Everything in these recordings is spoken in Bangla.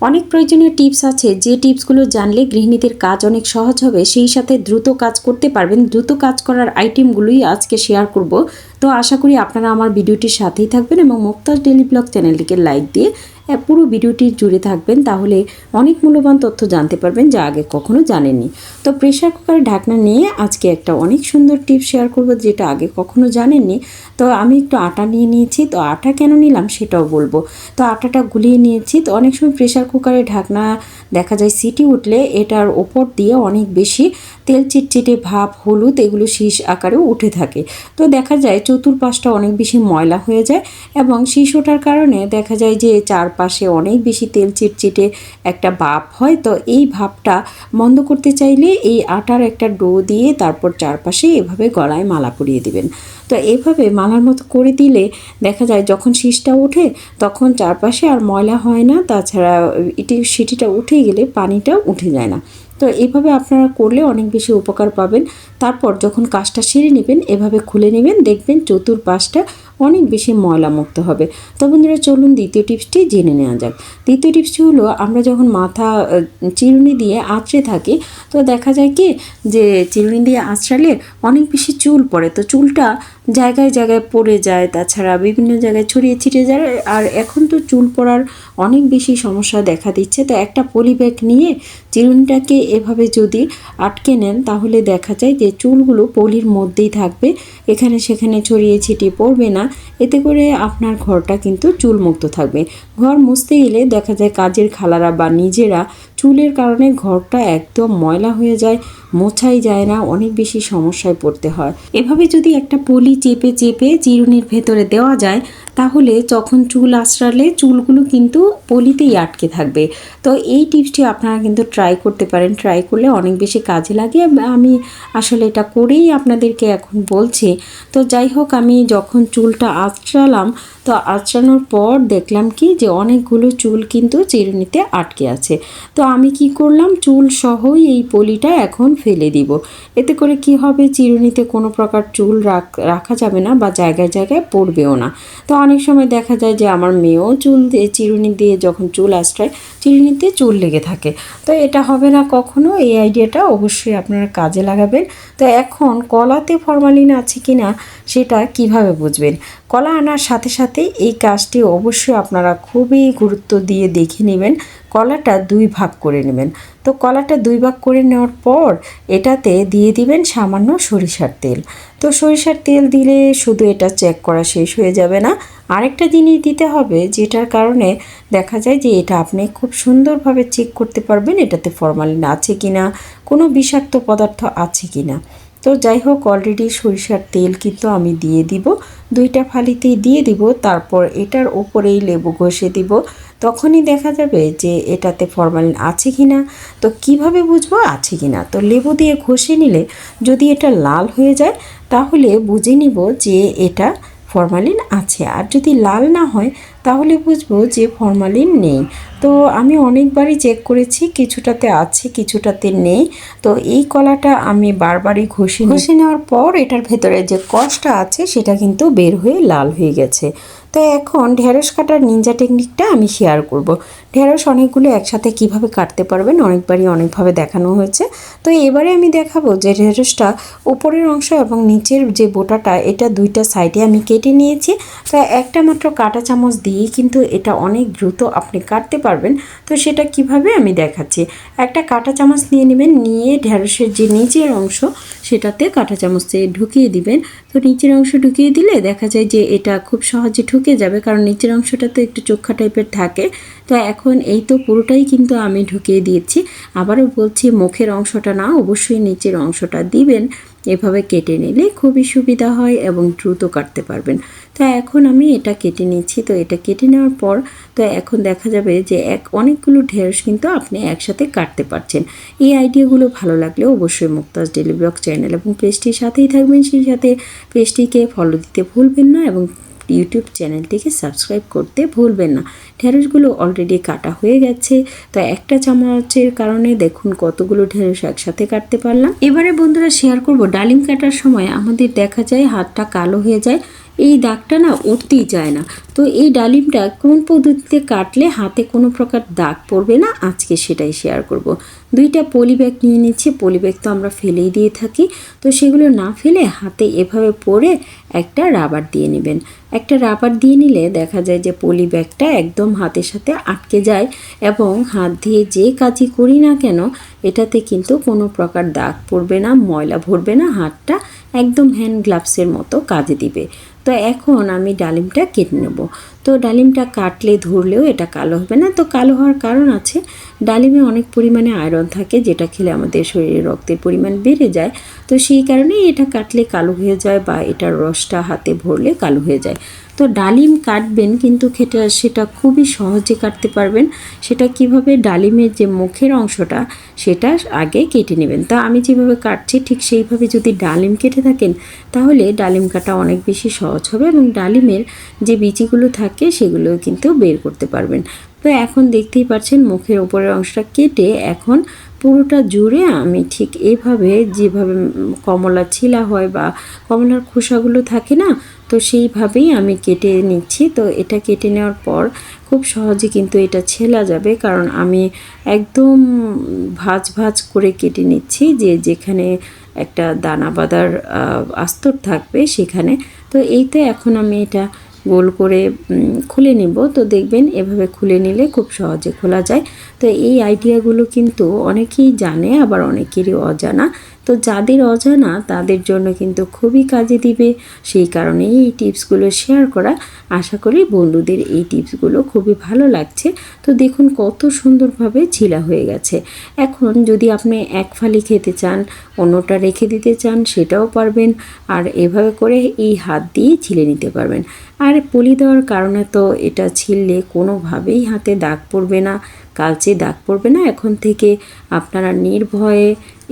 অনেক প্রয়োজনীয় টিপস আছে। যে টিপসগুলো জানলে গৃহিণীদের কাজ অনেক সহজ হবে, সেই সাথে দ্রুত কাজ করতে পারবেন। দ্রুত কাজ করার আইটেমগুলোই আজকে শেয়ার করব। তো আশা করি আপনারা আমার ভিডিওটির সাথেই থাকবেন এবং মুক্তাজ ডেলি ব্লগ চ্যানেলটিকে লাইক দিয়ে পুরো ভিডিওটি জুড়ে থাকবেন, তাহলে অনেক মূল্যবান তথ্য জানতে পারবেন যা আগে কখনো জানেননি। তো প্রেশার কুকারের ঢাকনা নিয়ে আজকে একটা অনেক সুন্দর টিপ শেয়ার করব যেটা আগে কখনো জানেননি। তো আমি একটু আটা নিয়ে নিয়েছি, তো আটা কেন নিলাম সেটাও বলব। তো আটাটা গুলিয়ে নিয়েছি, তো অনেক সময় প্রেশার কুকারের ঢাকনা দেখা যায় সিটি উঠলে এটার ওপর দিয়ে অনেক বেশি তেল চিটচিটে ভাব, হলুদ এগুলো শীষ আকারেও উঠে থাকে। তো দেখা যায় চতুর্পাশটা অনেক বেশি ময়লা হয়ে যায় এবং শীষ ওঠার কারণে দেখা যায় যে চারপাশে অনেক বেশি তেল চিটচিটে একটা ভাব হয়, তো এই ভাবটা বন্ধ করতে চাইলে এই আটার একটা ডো দিয়ে তারপর চারপাশে এভাবে গলায় মালা পরিয়ে দিবেন। তো এভাবে মালার মতো করে দিলে দেখা যায় যখন শীষটা ওঠে তখন চারপাশে আর ময়লা হয় না, তাছাড়া এটি সিটিটা উঠে গেলে পানিটা উঠে যায় না। তো এইভাবে আপনারা করলে অনেক বেশি উপকার পাবেন। তারপর যখন কাজটা সেরে নেবেন, এভাবে খুলে নেবেন, দেখবেন চতুর্পাশটা অনেক বেশি ময়লা মুক্ত হবে। তো বন্ধুরা, চলুন দ্বিতীয় টিপসটি জেনে নেওয়া যাক। দ্বিতীয় টিপসটি হলো, আমরা যখন মাথা চিরুনি দিয়ে আঁচড়ে থাকি, তো দেখা যায় কি যে চিরুনি দিয়ে আঁচড়ালে অনেক বেশি চুল পড়ে। তো চুলটা জায়গায় জায়গায় পড়ে যায়, তাছাড়া বিভিন্ন জায়গায় ছড়িয়ে ছিটে যায়। আর এখন তো চুল পড়ার অনেক বেশি সমস্যা দেখা দিচ্ছে। তো একটা পলি ব্যাগ নিয়ে চিরুনিটাকে এভাবে যদি আটকে নেন, তাহলে দেখা যায় যে চুলগুলো পলির মধ্যেই থাকবে। এখানে সেখানে ছড়িয়ে ছিটিয়ে পড়বে না। এতে করে আপনার ঘরটা কিন্তু চুলমুক্ত থাকবে। ঘর মুছতে গেলে দেখা যায় কাজের খালারা বা নিজেরা চুলের কারণে ঘরটা একদম ময়লা হয়ে যায়, মোছাই যায় না, অনেক বেশি সমস্যায় পড়তে হয়। এভাবে যদি একটা পলি চেপে চেপে চিরুনির ভেতরে দেওয়া যায়, তাহলে যখন চুল আশ্রালে চুলগুলো কিন্তু পলিতেই আটকে থাকবে। তো এই টিপসটি আপনারা কিন্তু ট্রাই করতে পারেন। ট্রাই করলে অনেক বেশি কাজে লাগে। আমি আসলে এটা করেই আপনাদেরকে এখন বলছি। তো যাই হোক, আমি যখন চুলটা আঁচড়ালাম, তো আঁচড়ানোর পর দেখলাম কি যে অনেকগুলো চুল কিন্তু চিরুনিতে আটকে আছে। তো আমি কি করলাম? চুল সহই এই পলিটা এখন ফেলে দিব। এতে করে কি হবে? চিরুনিতে কোনো প্রকার চুল রাখ যাবে না বা জায়গায় জায়গায় পড়বেও না। তো অনেক সময় দেখা যায় যে আমার মেয়েও চুল দিয়ে, চিরুনি দিয়ে যখন চুল আশ্রয়, চিরুনিতে চুল লেগে থাকে। তো এটা হবে না কখনো? এই আইডিয়াটা অবশ্যই আপনারা কাজে লাগাবেন। তো এখন কলাতে ফরমালিন আছে কি না সেটা কীভাবে বুঝবেন? কলা আনার সাথে সাথে এই কাজটি অবশ্যই আপনারা খুবই গুরুত্ব দিয়ে দেখে নেবেন। কলাটা দুই ভাগ করে নেবেন। তো কলাটা দুই ভাগ করে নেওয়ার পর এটাতে দিয়ে দিবেন সামান্য সরিষার তেল। তো সরিষার তেল দিলে শুধু এটা চেক করা শেষ হয়ে যাবে না। আরেকটা জিনিস দিতে হবে যেটার কারণে দেখা যায় যে এটা আপনি খুব সুন্দরভাবে চেক করতে পারবেন এটাতে ফরমালিন আছে কি না কোনো বিষাক্ত পদার্থ আছে কি না তো যাই হোক অলরেডি সরিষার তেল কিন্তু আমি দিয়ে দিব। দুইটা ফালিতেই দিয়ে দিব, তারপর এটার ওপরেই লেবু ঘষে দিব। তখনই দেখা যাবে যে এটাতে ফরমালিন আছে কি না তো কীভাবে বুঝব আছে কি না তো লেবু দিয়ে ঘষে নিলে যদি এটা লাল হয়ে যায়, তাহলে বুঝে নিব যে এটা ফরমালিন আছে। আর যদি লাল না হয় তাহলে বুঝব যে ফরমালিন নেই। তো আমি অনেকবারই চেক করেছি, কিছুটাতে আছে, কিছুটাতে নেই। তো এই কলাটা আমি বারবারই ঘষে ঘষে নেওয়ার পর এটার ভেতরে যে কষটা আছে, সেটা কিন্তু বের হয়ে লাল হয়ে গেছে। তো এখন ঢেঁড়স কাটার নিনজা টেকনিকটা আমি শেয়ার করব। ঢেঁড়স অনেকগুলো একসাথে কীভাবে কাটতে পারবেন, অনেকবারই অনেকভাবে দেখানো হয়েছে। তো এবারে আমি দেখাবো যে ঢেঁড়সটা উপরের অংশ এবং নিচের যে বোটাটা, এটা দুইটা সাইডে আমি কেটে নিয়েছি। তো একটা মাত্র কাঁটা চামচ দিয়েই কিন্তু এটা অনেক দ্রুত আপনি কাটতে পারবেন। তো সেটা কীভাবে আমি দেখাচ্ছি। একটা কাঁটা চামচ নিয়ে নেবেন, নিয়ে ঢেঁড়সের যে নিচের অংশ সেটাতে কাঁটা চামচে ঢুকিয়ে দিবেন। তো নিচের অংশ ঢুকিয়ে দিলে দেখা যায় যে এটা খুব সহজে ঢুকে যাবে, কারণ নিচের অংশটা তো একটু চোখা টাইপের থাকে। তো এখন এই তো পুরোটাই কিন্তু আমি ঢুকিয়ে দিয়েছি। আবারও বলছি, মুখের অংশটা না, অবশ্যই নিচের অংশটা দিবেন। এভাবে কেটে নিলে খুবই সুবিধা হয় এবং দ্রুত কাটতে পারবেন। তো এখন আমি এটা কেটে নিচ্ছি। তো এটা কেটে নেওয়ার পর, তো এখন দেখা যাবে যে এক, অনেকগুলো ঢেঁড়স কিন্তু আপনি একসাথে কাটতে পারছেন। এই আইডিয়াগুলো ভালো লাগলে অবশ্যই মুক্তাজ ডেলি ব্লগ চ্যানেল এবং পেজটির সাথেই থাকবেন। সেই সাথে পেজটিকে ফলো দিতে ভুলবেন না এবং ইউটিউব চ্যানেলটিকে সাবস্ক্রাইব করতে ভুলবেন না। ঢেঁড়সগুলো অলরেডি কাটা হয়ে গেছে, তো একটা চামচের কারণে দেখুন কতগুলো ঢেঁড়স একসাথে কাটতে পারলাম। এবারে বন্ধুরা শেয়ার করব। ডালিম কাটার সময় আমাদের দেখা যায় হাতটা কালো হয়ে যায় এই দাগটা না উঠতেই যায় না। তো এই ডালিমটা কোন পদ্ধতিতে কাটলে হাতে কোনো প্রকার দাগ পড়বে না? আজকে সেটাই শেয়ার করব। দুইটা পলি ব্যাগ নিয়ে নিচ্ছি। পলি ব্যাগ তো আমরা ফেলেই দিয়ে থাকি। তো সেগুলো না ফেলে হাতে এভাবে পরে একটা রাবার দিয়ে নেবেন। একটা রাবার দিয়ে নিলে দেখা যায় যে পলি ব্যাগটা একদম হাতের সাথে আটকে যায় এবং হাত দিয়ে যে কাজই করি না কেন, এটাতে কিন্তু কোনো প্রকার দাগ পড়বে না, ময়লা ভরবে না, হাতটা একদম হ্যান্ড গ্লাভসের মতো কাজে দিবে। তো এখন আমি ডালিমটা কেটে নেব। তো ডালিমটা কাটলে, ধরলেও এটা কালো হবে না। তো কালো হওয়ার কারণ আছে, ডালিমে অনেক পরিমাণে আয়রন থাকে, যেটা খেলে আমাদের শরীরে রক্তের পরিমাণ বেড়ে যায়। তো সেই কারণেই এটা কাটলে কালো হয়ে যায় বা এটার রসটা হাতে ভরলে কালো হয়ে যায়। তো ডালিম কাটবেন, কিন্তু খেতে সেটা খুবই সহজে কাটতে পারবেন। সেটা কীভাবে? ডালিমের যে মুখের অংশটা, সেটা আগে কেটে নেবেন। তা আমি যেভাবে কাটছি, ঠিক সেইভাবে যদি ডালিম কেটে থাকেন, তাহলে ডালিম কাটা অনেক বেশি সহজ হবে এবং ডালিমের যে বিচিগুলো থাকে সেগুলো কিন্তু বের করতে পারবেন। তো এখন দেখতেই পাচ্ছেন মুখের ওপরের অংশটা কেটে এখন পুরোটা জুড়ে আমি ঠিক এইভাবে যেভাবে কমলা ছিলা হয় বা কমলার খোসাগুলো থাকে না, তো সেইভাবেই আমি কেটে নিচ্ছি। তো এটা কেটে নেওয়ার পর খুব সহজে কিন্তু এটা ছেলা যাবে, কারণ আমি একদম ভাজ ভাজ করে কেটে নিচ্ছি যে যেখানে একটা দানা বাঁধার আস্তর থাকবে সেখানে। তো এই তো এখন আমি এটা গোল করে খুলে নিব। তো দেখবেন এভাবে খুলে নিলে খুব সহজে খোলা যায়। তো এই আইডিয়াগুলো কিন্তু অনেকেই জানে, আবার অনেকেরই অজানা। তো যাদের অজানা তাদের জন্য কিন্তু খুবই কাজে দিবে। সেই কারণেই এই টিপসগুলো শেয়ার করা। আশা করি বন্ধুদের এই টিপসগুলো খুবই ভালো লাগছে। তো দেখুন কত সুন্দরভাবে ছিলা হয়ে গেছে। এখন যদি আপনি এক ফালি খেতে চান, অন্যটা রেখে দিতে চান, সেটাও পারবেন। আর এভাবে করে এই হাত দিয়ে ছিলে নিতে পারবেন। আর পলি দেওয়ার কারণে তো এটা ছিললে কোনোভাবেই হাতে দাগ পড়বে না। কালচে দাগ পড়বে না। এখন থেকে আপনারা নির্ভয়ে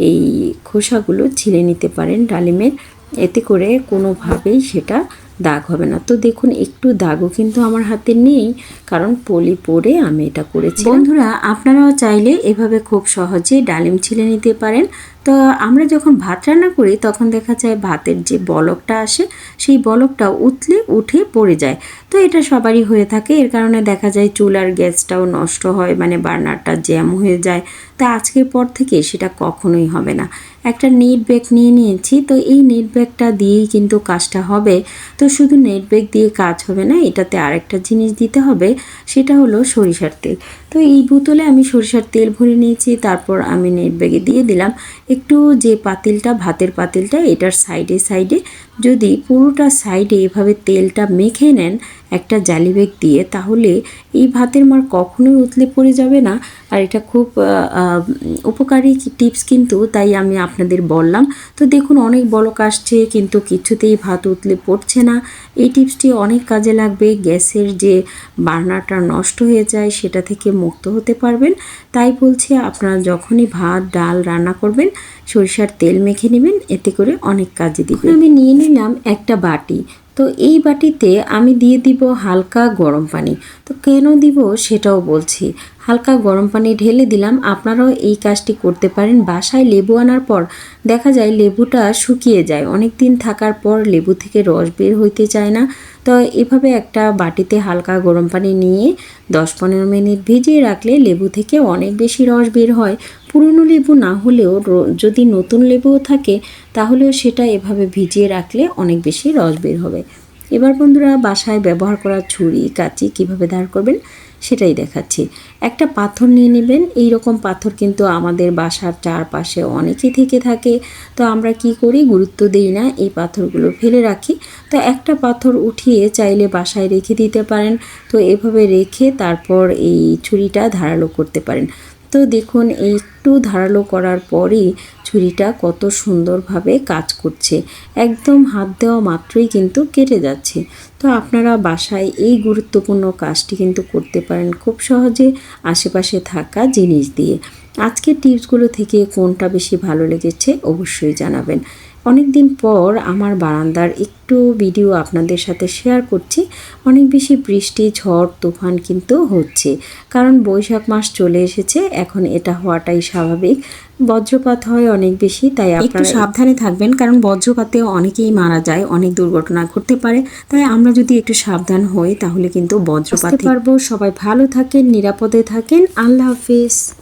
এই খোসাগুলো ছিলে নিতে পারেন ডালিমের এতে করে কোনোভাবেই সেটা দাগ হবে না। তো দেখুন, একটু দাগও কিন্তু আমার হাতে নেই, কারণ পলি পরে আমি এটা করেছি বন্ধুরা, আপনারাও চাইলে এভাবে খুব সহজে ডালিম ছিলে নিতে পারেন। তো আমরা যখন ভাত রান্না করি, তখন দেখা যায় ভাতের যে বলকটা আসে, সেই বলকটা উতলে উঠে পড়ে যায়। তো এটা সবারই হয়ে থাকে। এর কারণে দেখা যায় চুলার গ্যাসটাও নষ্ট হয় মানে বার্নারটা জ্যাম হয়ে যায়। তা আজকের পর থেকে সেটা কখনোই হবে না। একটা নেট ব্যাগ নিয়ে নিয়েছি, তো এই নেট ব্যাগটা দিয়েই কিন্তু কাজটা হবে। তো শুধু নেট ব্যাগ দিয়ে কাজ হবে না, এটাতে আরেকটা জিনিস দিতে হবে, সেটা হলো সরিষার তেল। তো এই বোতলে আমি সরিষার তেল ভরে নিয়েছি, তারপর আমি নেট ব্যাগে দিয়ে দিলাম। একটু যে পাতিলটা, ভাতের পাতিলটা, এটার সাইডে সাইডে যদি পুরোটা সাইডে এভাবে তেলটা মেখে নেন একটা জালি ব্যাগ দিয়ে, তাহলে এই ভাতের মার কখনোই উতলে পড়ে যাবে না। আর এটা খুব উপকারী টিপস কিন্তু তাই আমি আপনাদের বললাম। তো দেখুন, অনেক বলক আসছে, কিন্তু কিছুতেই ভাত উতলে পড়ছে না। এই টিপসটি অনেক কাজে লাগবে, গ্যাসের যে বার্নারটা নষ্ট হয়ে যায়, সেটা থেকে মুক্ত হতে পারবেন। তাই বলছি, আপনারা যখনই ভাত, ডাল রান্না করবেন, সরিষার তেল মেখে নেবেন, এতে করে অনেক কাজে দিবে। আমি নিয়ে নিলাম একটা বাটি। তো এই বাটিতে আমি দিয়ে দিব হালকা গরম পানি। তো কেন দিব সেটাও বলছি। হালকা গরম পানি ঢেলে দিলাম। আপনারাও এই কাজটি করতে পারেন। বাসায় লেবু আনার পর দেখা যায় লেবুটা শুকিয়ে যায়। অনেক দিন থাকার পর লেবু থেকে রস বের হইতে চায় না। তো এভাবে একটা বাটিতে হালকা গরম পানি নিয়ে দশ পনেরো মিনিট ভিজিয়ে রাখলে লেবু থেকে অনেক বেশি রস বের হয়। পুরনো লেবু না হলেও যদি নতুন লেবুও থাকে, তাহলেও সেটা এভাবে ভিজিয়ে রাখলে অনেক বেশি রস বের হবে। এবার বন্ধুরা, বাসায় ব্যবহার করা ছুরি, কাঁচি কীভাবে ধার করবেন? সেটাই দেখাচ্ছি। একটা পাথর নিয়ে নেবেন এই রকম পাথর কিন্তু আমাদের বাসার চারপাশে অনেকে থেকে থাকে। তো আমরা কি করি, গুরুত্ব দিই না, এই পাথরগুলো ফেলে রাখি। তো একটা পাথর উঠিয়ে চাইলে বাসায় রেখে দিতে পারেন। তো এভাবে রেখে তারপর এই ছুরিটা ধারালো করতে পারেন। তো দেখুন, একটু ধারালো করার পরেই ছুরিটা কত সুন্দরভাবে কাজ করছে। একদম হাত দেওয়া মাত্রই কিন্তু কেটে যাচ্ছে। তো আপনারা বাসায় এই গুরুত্বপূর্ণ কাজটি কিন্তু করতে পারেন খুব সহজে আশেপাশে থাকা জিনিস দিয়ে। আজকের টিপসগুলো থেকে কোনটা বেশি ভালো লেগেছে অবশ্যই জানাবেন। অনেক দিন পর আমার বারান্দার একটু ভিডিও আপনাদের সাথে শেয়ার করছি। অনেক বেশি বৃষ্টি ঝড় তুফান কিন্তু হচ্ছে। কারণ বৈশাখ মাস চলে এসেছে এখন এটা হওয়াটাই স্বাভাবিক। বজ্রপাত হয় অনেক বেশি তাই একটু সাবধানে থাকবেন কারণ বজ্রপাতে অনেকেই মারা যায় অনেক দুর্ঘটনা ঘটতে পারে। তাই আমরা যদি একটু সাবধান হই তাহলে কিন্তু বজ্রপাত পারব। সবাই ভালো থাকেন নিরাপদে থাকেন। আল্লাহ হাফিজ।